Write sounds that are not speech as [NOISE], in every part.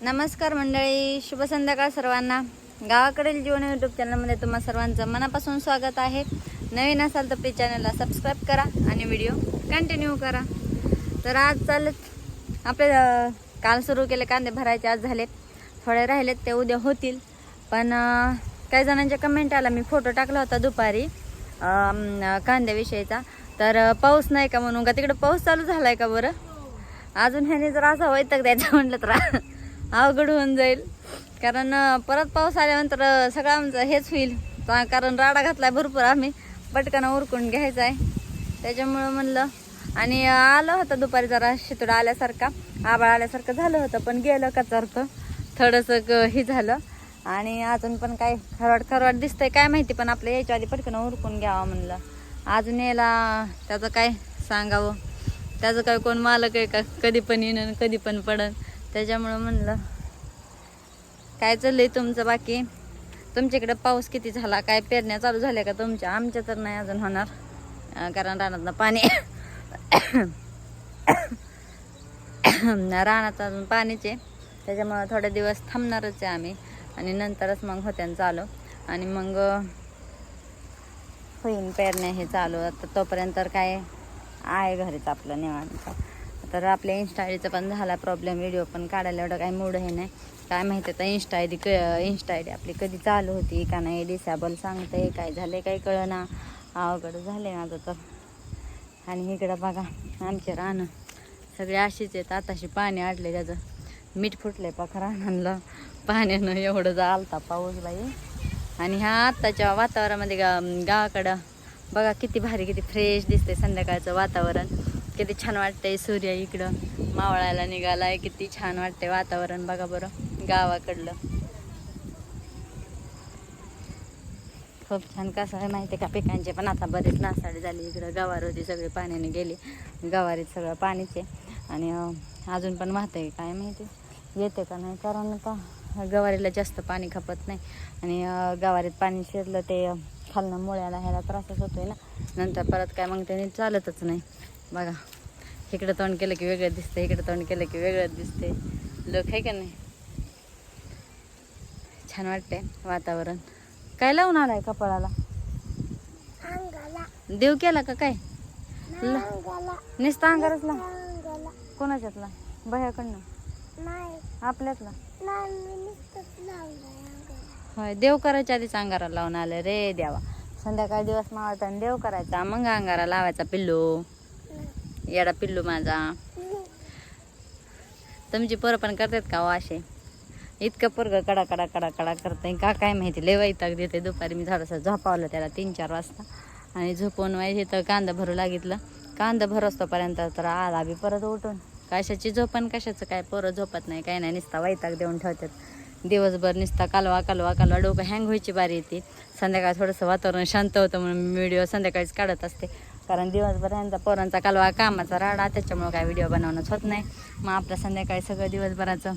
नमस्कार मंडळी शुभ संध्याकाळ सर्वांना. गावाकडील जीवन यूट्यूब चॅनलमध्ये तुम्हा सर्वांचं मनापासून स्वागत आहे. नवीन असाल तर प्लीज चॅनलला सबस्क्राईब करा आणि व्हिडिओ कंटिन्यू करा. तर आज चालत आपले काल सुरू केले कांदे भरायचे आज झाले थोडे राहिलेत ते उद्या होतील. पण काही जणांच्या कमेंट आला मी फोटो टाकला होता दुपारी कांद्याविषयीचा. तर पाऊस नाही का म्हणून का तिकडे पाऊस चालू झाला आहे का बरं? अजून ह्याने जर असा वैतक द्यायचं म्हटलं तर. अवघड होऊन जाईल. कारण परत पाऊस आल्यानंतर सगळं आमचं हेच होईल. कारण राडा घातलाय भरपूर आम्ही. पटकन उरकून घ्यायचा आहे त्याच्यामुळं म्हणलं. आणि आलं होतं दुपारी जरा शितोडा आल्यासारखा. आबाळ आल्यासारखं झालं होतं पण गेलं कचारतं. थोडंसं क- हे झालं. आणि अजून पण काय खरवाट खरवाट दिसतंय काय माहिती पण आपल्या यायच्या आधी पटकन उरकून घ्यावं म्हणलं. अजून यायला त्याचं काय सांगावं? त्याचं काय कोण मालक आहे का? कधी पण येणं कधी पण पडन त्याच्यामुळं म्हणलं काय चाललंय तुमचं बाकी? तुमच्याकडे पाऊस किती झाला? काय पेरण्या चालू झाल्या का तुमच्या? आमच्या तर नाही अजून होणार कारण रानातनं पाणी [COUGHS] रानात अजून पाणीच आहे. त्याच्यामुळं थोडे दिवस थांबणारच आहे आम्ही आणि नंतरच मग होत्यानं चालू. आणि मग होईन पेरण्या हे चालू. आता तोपर्यंत तर काय आहे घरीच आपलं निवांत. तर आपल्या इन्स्टा आयडीचा पण झाला प्रॉब्लेम व्हिडिओ पण काढायला एवढं काही मूड हे नाही. काय माहिती आता इन्स्टा आय डी क इन्स्टा आय डी आपली कधी चालू होती का नाही डिसेबल सांगते काय झाले काही कळना. अवघड झाले माझं तर. आणि इकडं बघा आमचे रानं सगळे अशीच आहेत. आताशी पाणी आडले त्याचं. मीठ फुटले पाखा रानांना पाण्यानं एवढं जालता पाऊस बाई. आणि ह्या आत्ताच्या वातावरणामध्ये गा गावाकडं बघा किती भारी किती फ्रेश दिसते संध्याकाळचं वातावरण. किती छान वाटतंय सूर्य इकडं. मावळायला निघालाय किती छान वाटतंय वातावरण बघा बरं गावाकडलं. खूप छान कसं आहे माहिती आहे का पिकांचे पण आता बरेच नासाडी झाली इकडं. गवार होती सगळी पाण्याने गेली. गवारीत सगळं पाणीचे आणि अजून पण वाहतंय काय माहिती? येते का नाही? कारण का? गवारीला जास्त पाणी खपत नाही. आणि गवारीत पाणी शिरलं ते अं, खालनं मुळ्याला ह्याला त्रासच होतोय ना. नंतर परत काय मग त्याने चालतच नाही. बघा. इकडं तोंड केलं की वेगळं दिसतं इकडं तोंड केलं की वेगळं दिसते लोक आहे का नाही? छान वाटतंय वातावरण. काय लावून आलाय कपाळाला? देव केला का काय? नुसता अंगारच कोणाच्यातला? भयाकडनं. आपल्यातला. होय देव करायच्या आधीच अंगारा लावून आलं रे देवा. संध्याकाळी दिवस मावळताना देव करायचा मग अंगारा लावायचा पिल्लू. येडा पिल्लू माझा. तुमची पोरं पण करतात का हो असे? इतकं पोरग कडा कडा कडा कडा करतंय. का काय माहिती लय वैताग देते दुपारी मी थोडंसं झोपावलं त्याला तीन चार वाजता. आणि झोपून व्हायचे तर कांदा भरू लागितलं. कांदा भरसतोपर्यंत तर आला बी परत उठून. कशाची झोपण कशाचं काय? पोरं झोपत नाही काय नाही. निसता वैताग देऊन ठेवतात. दिवसभर निसता कालवा कालवा कालवा. डोकं हँग व्हायची बारी येते. संध्याकाळ थोडंसं वातावरण शांत होतं म्हणून व्हिडिओ संध्याकाळीच काढत असते. कारण दिवसभर यांचा पोरांचा कालवा कामाचा राडा त्याच्यामुळं काय व्हिडिओ बनवणंच होत नाही. मग आपलं संध्याकाळी सगळं दिवसभराचं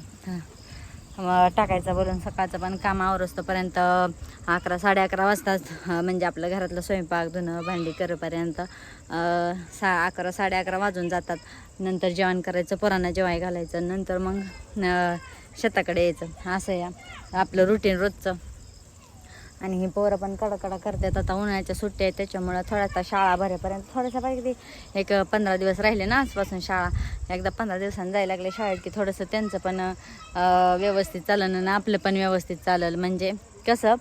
मग टाकायचं बोलून सकाळचं पण काम आवरस्तोपर्यंत अकरा साडे अकरा वाजताच म्हणजे आपलं घरातलं स्वयंपाक धुणं भांडी करेपर्यंत सा अकरा साडे अकरा वाजून जातात. नंतर जेवण करायचं पोरांना जेवाय घालायचं नंतर मग शेताकडे यायचं. असं या. आपलं रुटीन रोजचं. आणि ही पोरं पण कडकडा करतात. आता उन्हाळ्याच्या सुट्ट्या आहेत त्याच्यामुळं थोडासा शाळा भरेपर्यंत थोडंसं पाहिजे एक पंधरा दिवस राहिले ना आजपासून शाळा. एकदा पंधरा दिवसांनी जायला लागले शाळेत की थोडंसं त्यांचं पण व्यवस्थित चालन आणि आपलं पण व्यवस्थित चालेल म्हणजे कसं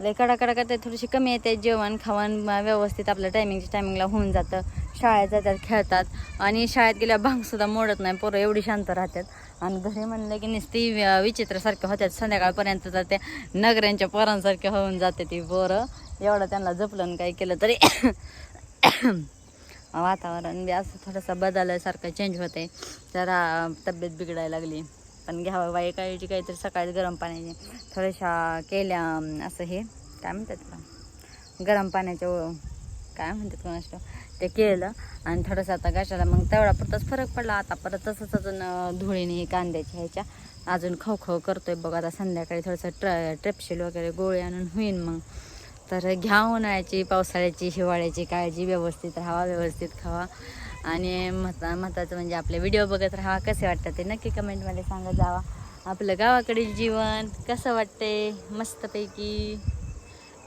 लय कडा कडा करतात थोडीशी कमी येते. जेवण खावण व्यवस्थित आपलं टायमिंगच्या टायमिंगला होऊन जातं. शाळेत जातात खेळतात. आणि शाळेत गेल्या भांगसुद्धा मोडत नाही. पोरं एवढी शांत राहतात. आणि घरी म्हणलं की नुसती वि- विचित्रसारखे होतात. संध्याकाळपर्यंत तर त्या नगऱ्यांच्या पोरांसारखे होऊन जाते ती पोरं. एवढं त्यांना जपलं आणि काही केलं तरी [COUGHS] वातावरण बी असं थोडंसं बदलल्यासारखं चेंज होते जरा तब्येत बिघडायला लागली. पण घ्यावं बाई काळजी काहीतरी सकाळी गरम पाण्याने थोड्याशा केल्या असं हे. काय म्हणतात गरम पाण्याच्या काय म्हणतात कोणाचं ते केलं. आणि थोडंसं आता घशाला मग तेवढा पुरताच फरक पडला. आता परत तसंच अजून धुळीने कांद्याच्या ह्याच्या अजून खवखव करतोय बघ. आता संध्याकाळी थोडंसं ट्र ट्रेपशील वगैरे गोळी आणून होईन मग. तर घ्या उन्हाळ्याची पावसाळ्याची हिवाळ्याची काळजी. व्यवस्थित राहावा व्यवस्थित खावा. आणि महत्वा महत्त्वाचं म्हणजे आपले व्हिडिओ बघत राहा. कसे वाटतात ते नक्की कमेंटमध्ये सांगत जावा. आपलं गावाकडील जीवन कसं वाटते मस्तपैकी.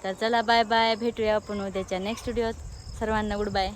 तर चला बाय बाय भेटूया आपण उद्याच्या नेक्स्ट व्हिडिओत सर्वांना गुड बाय.